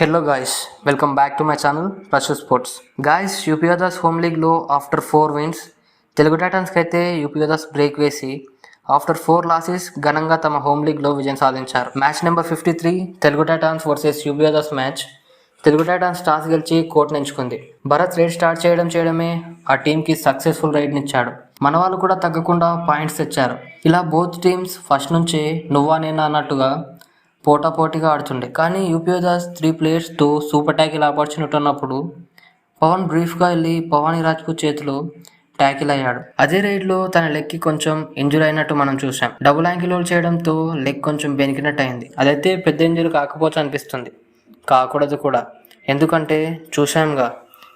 Hello guys welcome back to my channel ప్రశు sports guys యూపీఓదాస్ home లీగ్లో after four wins Telugu టైటన్స్కి అయితే యూపీఓదాస్ break వేసి after four losses ఘనంగా తమ హోమ్ లీగ్లో విజయం సాధించారు. Match number fifty three Telugu Titans versus యూపీఓదాస్ match Telugu Titans toss గెలిచి కోర్టును ఎంచుకుంది. భరత్ రైడ్ స్టార్ట్ చేయడం చేయడమే ఆ టీంకి సక్సెస్ఫుల్ రైడ్నిచ్చాడు మన వాళ్ళు కూడా తగ్గకుండా పాయింట్స్ తెచ్చారు. ఇలా బోత్ టీమ్స్ ఫస్ట్ నుంచే నువ్వా నేనా అన్నట్టుగా పోటాపోటీగా ఆడుతుండే. కానీ యూపీఓదాస్ త్రీ ప్లేయర్స్తో సూపర్ ట్యాకిల్ ఆపర్చునిటీ ఉన్నప్పుడు పవన్ బ్రీఫ్గా వెళ్ళి పవాని రాజ్పూత్ చేతిలో ట్యాకిల్ అయ్యాడు అదే రైడ్లో తన లెగ్కి కొంచెం ఇంజురీ అయినట్టు మనం చూసాం డబుల్ యాంగిల్ హోల్డ్ చేయడంతో లెగ్ కొంచెం బెనికినట్టు అయింది. అదైతే పెద్ద ఇంజురీ కాకపోవచ్చు అనిపిస్తుంది. కాకూడదు కూడా. ఎందుకంటే చూసాంగా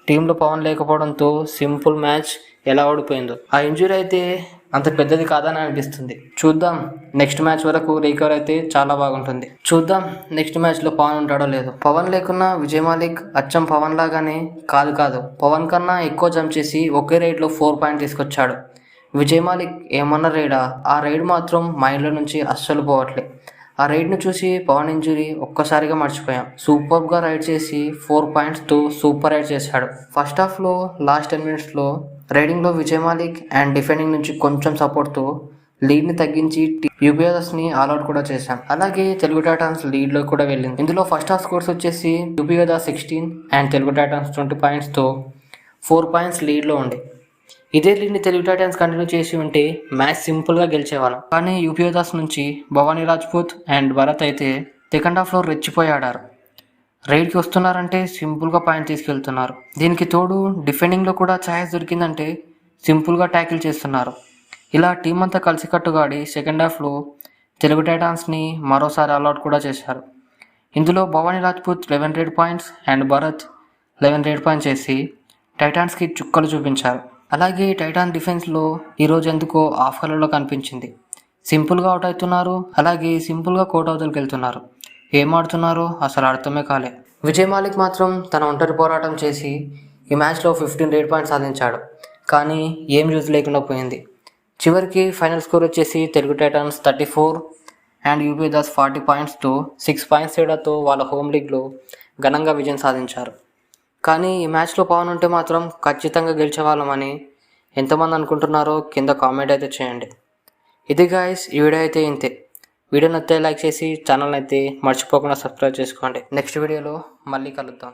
టీంలో పవన్ లేకపోవడంతో సింపుల్ మ్యాచ్ ఎలా ఓడిపోయిందో. ఆ ఇంజురీ అయితే అంత పెద్దది కాదని అనిపిస్తుంది. చూద్దాం నెక్స్ట్ మ్యాచ్ వరకు రికవర్ అయితే చాలా బాగుంటుంది. చూద్దాం నెక్స్ట్ మ్యాచ్లో పవన్ ఉంటాడో లేదో. పవన్ లేకున్నా విజయ్ మాలిక్ అచ్చం పవన్ లాగానే కాదు కాదు. పవన్ కన్నా ఎక్కువ జంప్ చేసి ఒకే రైడ్లో ఫోర్ పాయింట్ తీసుకొచ్చాడు. విజయ్ మాలిక్ ఏమన్నా రైడా? ఆ రైడ్ మాత్రం మైండ్లో నుంచి అస్సలు పోవట్లే. ఆ రైడ్ను చూసి పవన్ ఇంజురీ ఒక్కసారిగా మర్చిపోయాం. సూపర్గా రైడ్ చేసి ఫోర్ పాయింట్స్తో సూపర్ రైడ్ చేశాడు. ఫస్ట్ హాఫ్లో లాస్ట్ టెన్ మినిట్స్లో రైడింగ్లో విజయ్ మాలిక్ అండ్ డిఫెండింగ్ నుంచి కొంచెం సపోర్ట్తో లీడ్ని తగ్గించి యూపీఎస్ని ఆల్అౌట్ కూడా చేశాం. అలాగే తెలుగు టైటాన్స్ లీడ్లో కూడా వెళ్ళింది. ఇందులో ఫస్ట్ హాఫ్ స్కోర్స్ వచ్చేసి UPS sixteen and Telugu Titans twenty పాయింట్స్తో four points లీడ్లో ఉండే. ఇదే లీడ్ని తెలుగు టైటన్స్ కంటిన్యూ చేసి ఉంటే మ్యాచ్ సింపుల్గా గెలిచేవాళ్ళం. కానీ యూపీఓదాస్ నుంచి భవానీ రాజ్పూత్ అండ్ భరత్ అయితే సెకండ్ హాఫ్లో రెచ్చిపోయి ఆడారు. రైడ్కి వస్తున్నారంటే సింపుల్గా పాయింట్ తీసుకెళ్తున్నారు. దీనికి తోడు డిఫెండింగ్లో కూడా ఛాయస్ దొరికిందంటే సింపుల్గా ట్యాకిల్ చేస్తున్నారు. ఇలా టీం అంతా కలిసికట్టుగా ఆడి సెకండ్ హాఫ్లో తెలుగు టైటాన్స్ని మరోసారి అలౌట్ కూడా చేశారు. ఇందులో Bhavani Rajput eleven raid points and Bharat eleven raid points చేసి టైటాన్స్కి చుక్కలు చూపించారు. అలాగే టైటాన్ డిఫెన్స్లో ఈరోజు ఎందుకో ఆఫ్ కలర్లో కనిపించింది. సింపుల్గా అవుట్ అవుతున్నారు అలాగే సింపుల్గా కోట్ అవతలకి వెళ్తున్నారు. ఏం ఆడుతున్నారో? అసలు అర్థమే కాలే. విజయ్ మాలిక్ మాత్రం తన ఒంటరి పోరాటం చేసి ఈ మ్యాచ్లో ఫిఫ్టీన్ రేట్ పాయింట్స్ సాధించాడు. కానీ ఏం యూజ్ లేకుండా పోయింది. చివరికి ఫైనల్ స్కోర్ వచ్చేసి Telugu Titans thirty four and UP Das forty పాయింట్స్తో సిక్స్ పాయింట్స్ తేడాతో వాళ్ళ హోమ్ లీగ్లో ఘనంగా విజయం సాధించారు. కానీ ఈ మ్యాచ్లో పవన్ ఉంటే మాత్రం ఖచ్చితంగా గెలిచేవాళ్ళమని ఎంతమంది అనుకుంటున్నారో కింద కామెంట్ అయితే చేయండి. ఇది గాయస్ ఈ వీడియో అయితే ఇంతే. వీడియో నచ్చితే లైక్ చేసి ఛానల్ అయితే మర్చిపోకుండా సబ్స్క్రైబ్ చేసుకోండి. నెక్స్ట్ వీడియోలో మళ్ళీ కలుద్దాం.